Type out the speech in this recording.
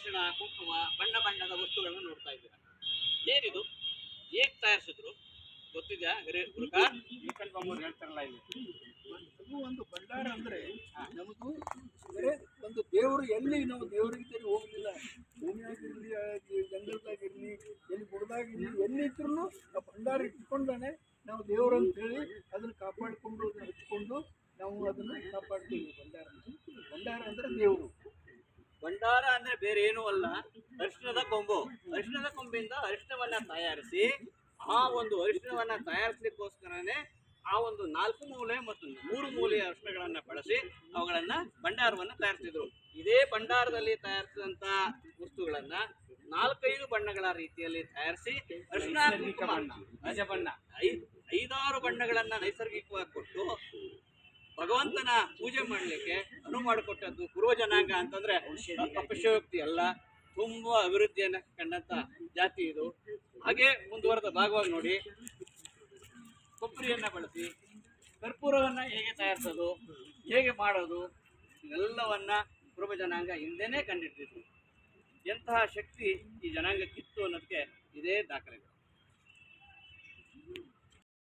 ಅರಿಶಿಣ ಕುಂಕುಮ ಬಣ್ಣ ಬಣ್ಣದ ವಸ್ತುಗಳನ್ನು ನೋಡ್ತಾ ಇದ್ದೀರಾ? ಏನಿದು? ಹೇಗೆ ತಯಾರಿಸಿದ್ರು? ಗೊತ್ತಿದ್ಯಾ? ಹೇಳ್ತಾರಲ್ಲ ಒಂದು ಭಂಡಾರ ಅಂದ್ರೆ ನಮಗೂ ಬೇರೆ ಒಂದು ದೇವರು ಎಲ್ಲಿ ನಾವು ದೇವರಿಗೆ ಹೋಗಲಿಲ್ಲ ಭೂಮಿಯಾಗಿರ್ಲಿ ಜಂಗಲ್ದಾಗಿರ್ಲಿ, ಎಲ್ಲಿ ಬುಡದಾಗಿರ್ಲಿ ಎಲ್ಲಿ ಇದ್ರು ಆ ಭಂಡಾರ ಇಟ್ಕೊಂಡಾನೆ ನಾವು ದೇವರು ಅಂತ ಹೇಳಿ ಅದನ್ನ ಕಾಪಾಡಿಕೊಂಡು ಹಚ್ಕೊಂಡು ನಾವು ಅದನ್ನ ಕಾಪಾಡ್ತೀವಿ ಭಂಡಾರ ಭಂಡಾರ ಅಂದ್ರೆ ದೇವರು. ಭಂಡಾರ ಅಂದ್ರೆ ಬೇರೆ ಏನೂ ಅಲ್ಲ. ಅರಿಶಿಣದ ಕೊಂಬು. ಅರಿಶಿಣದ ಕೊಂಬಿಂದ ಅರಿಶಿಣವನ್ನ ತಯಾರಿಸಿ ಆ ಒಂದು ಅರಿಶಿಣವನ್ನ ತಯಾರಿಸಲಿಕ್ಕೋಸ್ಕರನೇ ಆ ಒಂದು ನಾಲ್ಕು ಮೂಲೆ ಮತ್ತು ಮೂರು ಮೂಲೆಯ ಅರಿಶಿಣಗಳನ್ನ ಬಳಸಿ ಅವುಗಳನ್ನ ಭಂಡಾರವನ್ನ ತಯಾರಿಸಿದ್ರು. ಇದೇ ಭಂಡಾರದಲ್ಲಿ ತಯಾರಿಸಿದಂತ ವಸ್ತುಗಳನ್ನ ನಾಲ್ಕೈದು ಬಣ್ಣಗಳ ರೀತಿಯಲ್ಲಿ ತಯಾರಿಸಿ ಅರಿಶಿಣ ಬಣ್ಣ ಐದು ಬಣ್ಣ. ಐ- ಐದಾರು ಬಣ್ಣಗಳನ್ನ ನೈಸರ್ಗಿಕವಾಗಿ ಕೊಟ್ಟು ಭಗವಂತನ ಪೂಜೆ ಮಾಡಲಿಕ್ಕೆ ಅನುವು ಮಾಡಿಕೊಟ್ಟದ್ದು ಪೂರ್ವ ಜನಾಂಗ ಅಂತಂದ್ರೆ ಅಪಶಯೋಕ್ತಿ ಅಲ್ಲ, ತುಂಬಾ ಅಭಿವೃದ್ಧಿಯನ್ನು ಕಂಡಂತ ಜಾತಿ ಇದು. ಹಾಗೆ ಮುಂದುವರೆದ ಭಾಗವಾಗಿ ನೋಡಿ, ಕೊಬ್ಬರಿಯನ್ನ ಬಳಸಿ, ಕರ್ಪೂರವನ್ನ ಹೇಗೆ ತಯಾರಿಸೋದು, ಹೇಗೆ ಮಾಡೋದು, ಇವೆಲ್ಲವನ್ನ ಪೂರ್ವ ಜನಾಂಗ ಹಿಂದೆನೇ ಕಂಡಿಡ್ತಿದ್ರು ಎಂತಹ ಶಕ್ತಿ ಈ ಜನಾಂಗಕ್ಕಿತ್ತು ಅನ್ನೋದಕ್ಕೆ ಇದೇ ದಾಖಲೆ